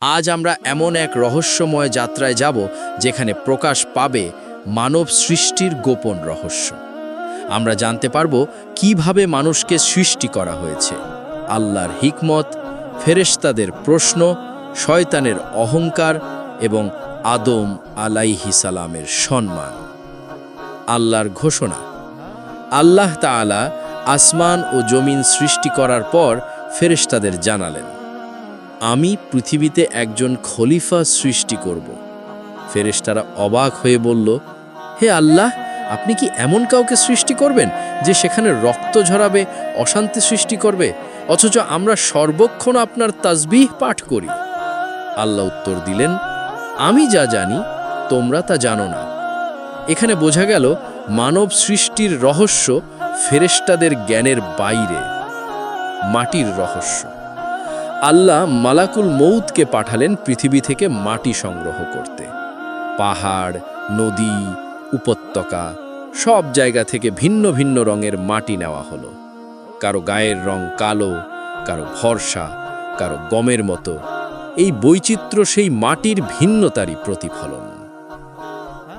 আজ আমরা এমন এক রহস্যময় যাত্রায় যাব যেখানে প্রকাশ পাবে মানব সৃষ্টির গোপন রহস্য। আমরা জানতে পারব কীভাবে মানুষকে সৃষ্টি করা হয়েছে। আল্লাহর হিকমত, ফেরেশতাদের প্রশ্ন, শয়তানের অহংকার এবং আদম আলাইহি সালামের সম্মান। আল্লাহর ঘোষণা, আল্লাহ তাআলা আসমান ও জমিন সৃষ্টি করার পর ফেরেশতাদের জানালেন। আমি পৃথিবীতে একজন খলিফা সৃষ্টি করব। ফেরেশতারা অবাক হয়ে বলল, হে আল্লাহ, আপনি কি এমন কাউকে সৃষ্টি করবেন যে সেখানে রক্ত ঝরাবে, অশান্তি সৃষ্টি করবে? অথচ আমরা সর্বক্ষণ আপনার তাজবিহ পাঠ করি। আল্লাহ উত্তর দিলেন, আমি যা জানি, তোমরা তা জানো না। এখানে বোঝা গেল, মানব সৃষ্টির রহস্য ফেরেশতাদের জ্ঞানের বাইরে, মাটির রহস্য। আল্লাহ মালাকুল মৌতকে পাঠালেন পৃথিবী থেকে মাটি সংগ্রহ করতে। পাহাড়, নদী, উপত্যকা, সব জায়গা থেকে ভিন্ন ভিন্ন রঙের মাটি নেওয়া হলো। কারও গায়ের রং কালো, কারও ভরসা, কারও গমের মতো। এই বৈচিত্র্য সেই মাটির ভিন্নতারই প্রতিফলন।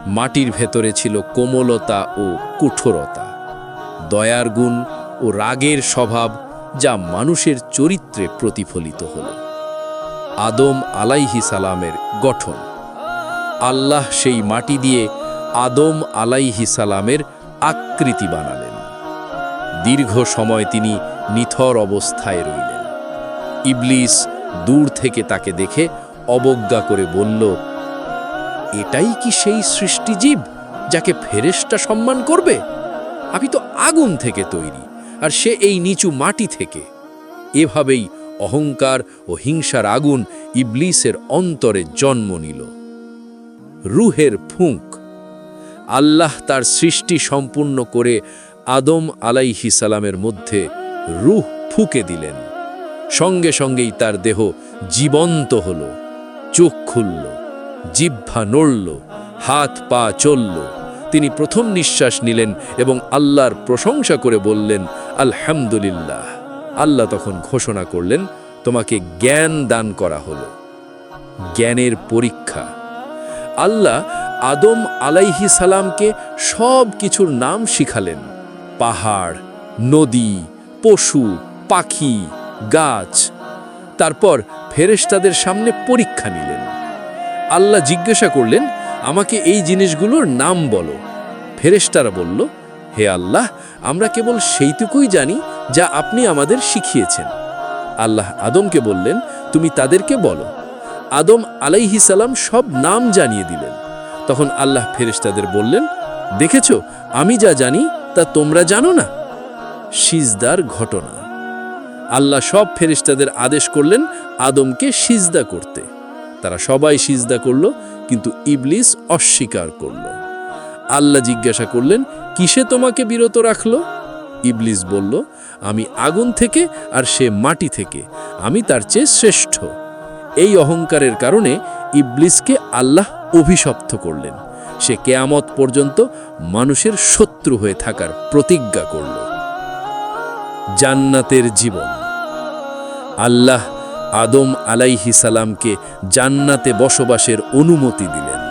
মাটির ভেতরে ছিল কোমলতা ও কঠোরতা। দয়ার গুণ ও রাগের স্বভাব যা মানুষের চরিত্রে প্রতিফলিত হল। আদম আলাইহি সালামের গঠন। আল্লাহ সেই মাটি দিয়ে আদম আলাইহি সালামের আকৃতি বানালেন। দীর্ঘ সময় তিনি নিথর অবস্থায় রইলেন। ইবলিস দূর থেকে তাকে দেখে অবজ্ঞা করে বলল, এটাই কি সেই সৃষ্টিজীব যাকে ফেরেশটা সম্মান করবে? আমি তো আগুন থেকে তৈরি। আর সে এই নিচু মাটি থেকে। এভাবেই অহংকার ও হিংসার আগুন ইবলিসের অন্তরে জন্ম নিল। রুহের ফুঁক। আল্লাহ তার সৃষ্টি সম্পূর্ণ করে আদম আলাইহি সালামের মধ্যে রুহ ফুকে দিলেন। সঙ্গে সঙ্গেই তার দেহ জীবন্ত হল, চোখ খুলল, জিহ্বা নড়ল, হাত পা চলল। তিনি প্রথম নিঃশ্বাস নিলেন এবং আল্লাহর প্রশংসা করে বললেন আলহামদুলিল্লাহ। আল্লাহ তখন ঘোষণা করলেন, তোমাকে জ্ঞান দান করা হলো। জ্ঞানের পরীক্ষা। আল্লাহ আদম আলাইহি সালামকে সব কিছুর নাম শিখালেন। পাহাড়, নদী, পশু, পাখি, গাছ। তারপর ফেরেশতাদের সামনে পরীক্ষা নিলেন। আল্লাহ জিজ্ঞাসা করলেন, আমাকে এই জিনিসগুলোর নাম বলো। ফেরেশতারা বলল হে আল্লাহ, আমরা কেবল সেইটুকুই জানি যা আপনি আমাদের শিখিয়েছেন। আল্লাহ আদমকে বললেন, তুমি তাদেরকে বলো। আদম আলাইহি সালাম সব নাম জানিয়ে দিলেন। তখন আল্লাহ ফেরেশতাদের বললেন, দেখেছ, আমি যা জানি তা তোমরা জানো না? সিজদার ঘটনা। আল্লাহ সব ফেরেশতাদের আদেশ করলেন আদমকে সিজদা করতে। তারা সবাই সিজদা করল, কিন্তু ইবলিস অস্বীকার করল। আল্লাহ জিজ্ঞাসা করলেন, কিসে তোমাকে বিরত রাখল? ইবলিস বলল, আমি আগুন থেকে আর সে মাটি থেকে। আমি তার চেয়ে শ্রেষ্ঠ। এই অহংকারের কারণে ইবলিসকে আল্লাহ অভিশপ্ত করলেন। সে কেয়ামত পর্যন্ত মানুষের শত্রু হয়ে থাকার প্রতিজ্ঞা করল। জান্নাতের জীবন। আল্লাহ আদম আলাইহি সালামকে জান্নাতে বসবাসের অনুমতি দিলেন।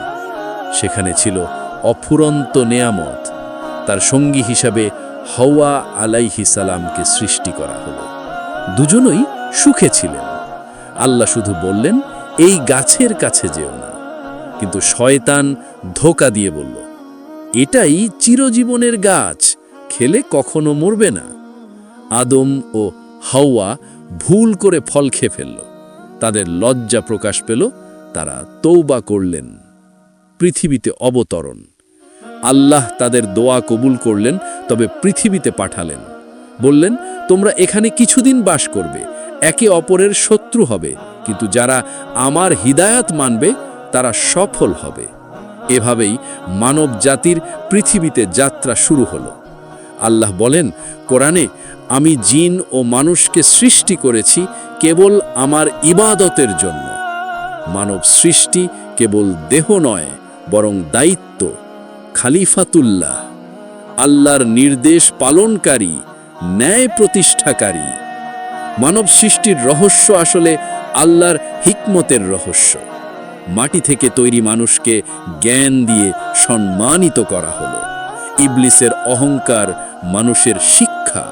সেখানে ছিল অফুরন্ত নেয়ামত তার সঙ্গী হিসাবে হওয়া আলাইহি সালামকে সৃষ্টি করা হলো। দুজনই সুখে ছিলেন। আল্লাহ শুধু বললেন, এই গাছের কাছে যেও না। কিন্তু শয়তান ধোকা দিয়ে বলল, এটাই চিরজীবনের গাছ, খেলে কখনো মরবে না। আদম ও হাওয়া ভুল করে ফল খেয়ে ফেলল। তাদের লজ্জা প্রকাশ পেল, তারা তৌবা করলেন। পৃথিবীতে অবতরণ। আল্লাহ তাদের দোয়া কবুল করলেন, তবে পৃথিবীতে পাঠালেন। বললেন, তোমরা এখানে কিছুদিন বাস করবে, একে অপরের শত্রু হবে, কিন্তু যারা আমার হিদায়াত মানবে, তারা সফল হবে। এভাবেই মানব জাতির পৃথিবীতে যাত্রা শুরু হলো। আল্লাহ বলেন, কোরআনে, আমি জিন ও মানুষকে সৃষ্টি করেছি কেবল আমার ইবাদতের জন্য। মানব সৃষ্টি কেবল দেহ নয় বরং দায়িত্ব খালিফাতুল্লাহ, আল্লাহর নির্দেশ পালনকারী, ন্যায় প্রতিষ্ঠাকারী। মানব সৃষ্টির রহস্য আসলে আল্লাহর হিকমতের রহস্য। মাটি থেকে তৈরি মানুষকে জ্ঞান দিয়ে সম্মানিত করা হলো। ইবলিসের অহংকার মানুষের শিক্ষা।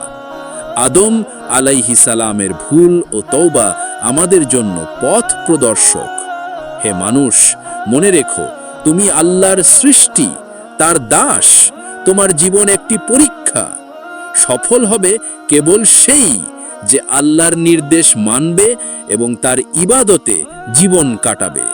আদম আলাইহি সালামের ভুল ও তৌবা আমাদের জন্য পথ প্রদর্শক। হে মানুষ, মনে রেখো তুমি আল্লাহর সৃষ্টি, তার দাস, তোমার জীবন একটি পরীক্ষা। সফল হবে কেবল সেই যে আল্লাহর নির্দেশ মানবে এবং তার ইবাদতে জীবন কাটাবে।